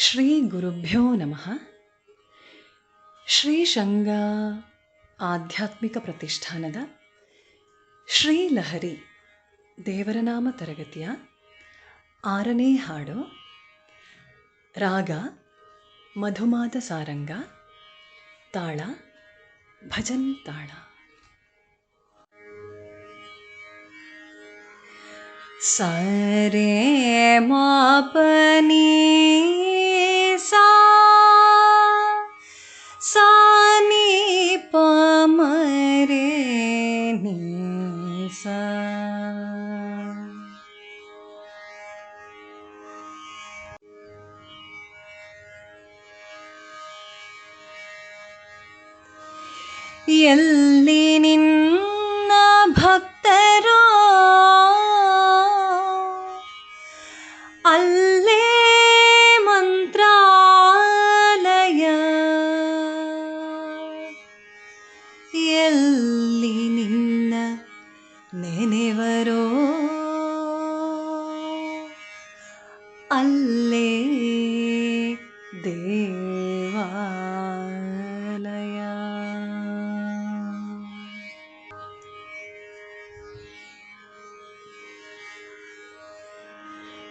ಶ್ರೀ ಗುರುಭ್ಯೋ ನಮಃ. ಶ್ರೀಶಂಗ ಆಧ್ಯಾತ್ಮಿಕ ಪ್ರತಿಷ್ಠಾನದ ಶ್ರೀಲಹರಿ ದೇವರನಾಮ ತರಗತಿಯ ಆರನೇ ಹಾಡು. ರಾಗ, ಮಧುಮಾದ ಸಾರಂಗ, ತಾಳ, ಭಜನ್ ತಾಳ. ಸರೆ ಮಾಪನಿ ಎಲ್ಲಿ ನಿನ್ನ ಭಕ್ತರೋ ಅಲ್ಲೇ ಮಂತ್ರಾಲಯ ಎಲ್ಲಿ ನಿನ್ನ ನೆನೆವರೋ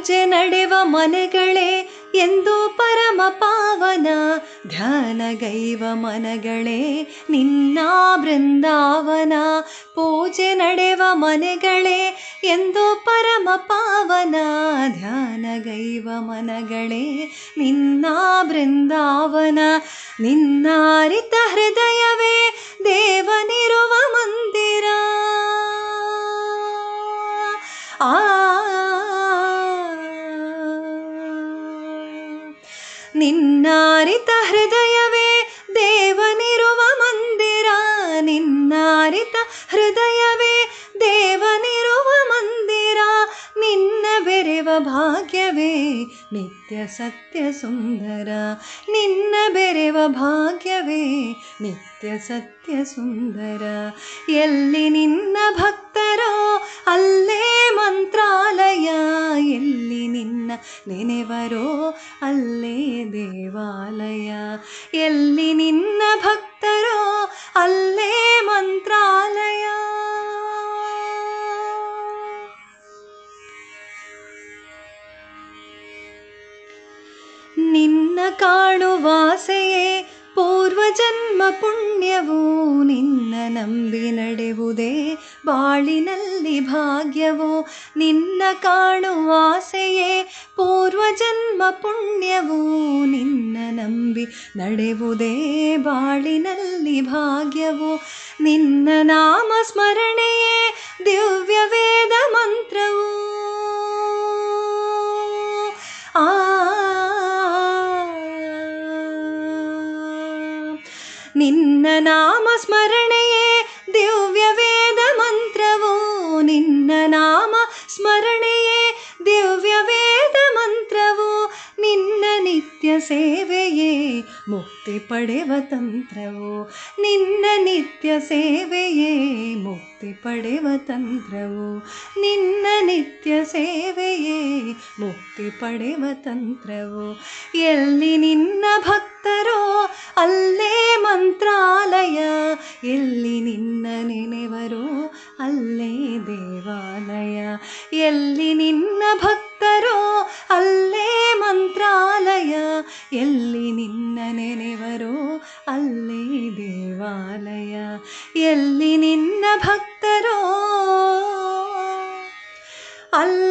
ಪೂಜೆ ನಡೆವ ಮನೆಗಳೇ ಎಂದು ಪರಮ ಪಾವನ ಧ್ಯಾನಗೈವ ಮನಗಳೇ. ನಿನ್ನ ಬೃಂದಾವನ ಪೂಜೆ ನಡೆವ ಮನೆಗಳೇ ಎಂದು ಪರಮ ಪಾವನ ಧ್ಯಾನಗೈವ ಮನಗಳೇ. ನಿನ್ನ ಬೃಂದಾವನ ನಿನ್ನಾರಿತ ಹೃದಯವೇ ದೇವನಿರುವ ನಿನ್ನಾರಿತ ಹೃದಯವೇ ದೇವನಿರುವ ಮಂದಿರ. ನಿನ್ನಾರಿತ ಹೃದಯವೇ ದೇವನಿರುವ ಮಂದಿರ. ನಿನ್ನ ಬೆರೆವ ಭಾಗ್ಯವೇ ನಿತ್ಯ ಸತ್ಯ ಸುಂದರ. ನಿನ್ನ ಬೆರೆವ ಭಾಗ್ಯವೇ ನಿತ್ಯ ಸತ್ಯ ಸುಂದರ. ಎಲ್ಲಿ ನಿನ್ನ ಭಕ್ತರೋ ಅಲ್ಲೇ ಮಂತ್ರಾಲಯ. ಎಲ್ಲಿ ನಿನ್ನ ನೆನೆವರೋ? ಅಲ್ಲೇ ದೇವಾಲಯ. ಎಲ್ಲಿ ನಿನ್ನ ಭಕ್ತರೋ ಅಲ್ಲೇ ಮಂತ್ರಾಲಯ. ನಿನ್ನ ಕಾಣುವಾಸೆ ಪುಣ್ಯವು ನಿನ್ನ ನಂಬಿ ನಡೆವುದೇ. ಬಾಳಿನಲ್ಲಿ ಭಾಗ್ಯವೋ ನಿನ್ನ ಕಾಣುವಾಸೆಯೇ ಪೂರ್ವಜನ್ಮ ಪುಣ್ಯವೂ ನಿನ್ನ ನಂಬಿ ನಡೆವುದೇ. ಬಾಳಿನಲ್ಲಿ ಭಾಗ್ಯವು ನಿನ್ನ ನಾಮ ಸ್ಮರಣೆಯೇ. ದಿವ್ಯ ವೇದ ಮಂತ್ರವು ಮುಕ್ತಿ ಪಡೆವ ತಂತ್ರವು ನಿನ್ನ ನಿತ್ಯ ಸೇವೆಯೇ. ಮುಕ್ತಿ ಪಡೆವ ತಂತ್ರವು ನಿನ್ನ ನಿತ್ಯ ಸೇವೆಯೇ. ಮುಕ್ತಿ ಪಡೆವ ತಂತ್ರವು ಎಲ್ಲಿ ನಿನ್ನ ಭಕ್ತರೋ ಅಲ್ಲೇ ಮಂತ್ರಾಲಯ. ಎಲ್ಲಿ ನಿನ್ನ ನೆನೆವರೋ ಅಲ್ಲೇ ದೇವಾಲಯ. ಎಲ್ಲಿ ನಿನ್ನ ಭಕ್ತರೋ ಅಲ್ಲೇ ಮಂತ್ರಾಲಯ. ಎಲ್ಲಿ ನಿನ್ನ ನೆನೆವರು. ಅಲ್ಲಿ ದೇವಾಲಯ ಎಲ್ಲಿ ನಿನ್ನ ಭಕ್ತರೋ? ಅಲ್ಲಿ